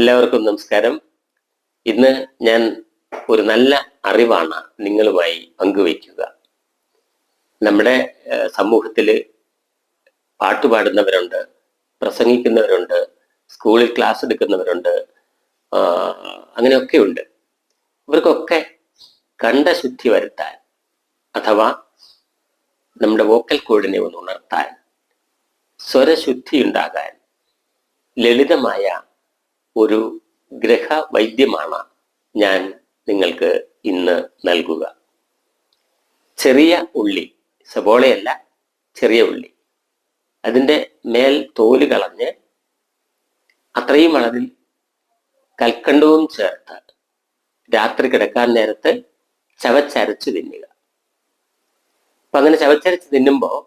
എല്ലാവർക്കും നമസ്കാരം. ഇന്ന് ഞാൻ ഒരു നല്ല അറിവാണ് നിങ്ങളുമായി പങ്കുവയ്ക്കുക. നമ്മുടെ സമൂഹത്തിൽ പാട്ടുപാടുന്നവരുണ്ട് പ്രസംഗിക്കുന്നവരുണ്ട് സ്കൂളിൽ ക്ലാസ് എടുക്കുന്നവരുണ്ട് അങ്ങനെയൊക്കെയുണ്ട്. അങ്ങനെയൊക്കെ ഉണ്ട് ഇവർക്കൊക്കെ കണ്ഠശുദ്ധി വരുത്താൻ അഥവാ നമ്മുടെ വോക്കൽ കോഡിനെ ഒന്ന് ഉണർത്താൻ സ്വരശുദ്ധി ഉണ്ടാകാൻ ലളിതമായ ഒരു ഗ്രഹ വൈദ്യമാണ് ഞാൻ നിങ്ങൾക്ക് ഇന്ന് നൽകുക. ചെറിയ ഉള്ളി സബോളയല്ല ചെറിയ ഉള്ളി. അതിന്റെ മേൽ തോൽ കളഞ്ഞ് അത്രയും അളവിൽ കൽക്കണ്ടവും ചേർത്ത് രാത്രി കിടക്കാൻ നേരത്ത് ചവച്ചരച്ച് തിന്നുക. അപ്പൊ അങ്ങനെ ചവച്ചരച്ച് തിന്നുമ്പോൾ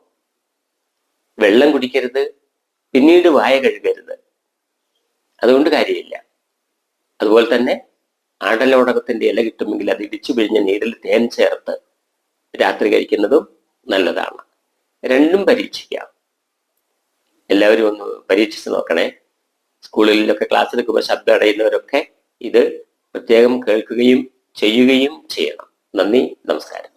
വെള്ളം കുടിക്കരുത് പിന്നീട് വായ കഴുകരുത്. അതുകൊണ്ട് കാര്യമില്ല. അതുപോലെ തന്നെ ആടലോടകത്തിന്റെ ഇല കിട്ടുമെങ്കിൽ അത് ഇടിച്ചു പിഴിഞ്ഞ നീരിൽ തേൻ ചേർത്ത് രാത്രി കഴിക്കുന്നതും നല്ലതാണ്. രണ്ടും പരീക്ഷിക്കാം. എല്ലാവരും ഒന്ന് പരീക്ഷിച്ച് നോക്കണേ. സ്കൂളിലൊക്കെ ക്ലാസ് എടുക്കുമ്പോൾ ശബ്ദം അടയുന്നവരൊക്കെ ഇത് പ്രത്യേകം കേൾക്കുകയും ചെയ്യുകയും ചെയ്യണം. നന്ദി നമസ്കാരം.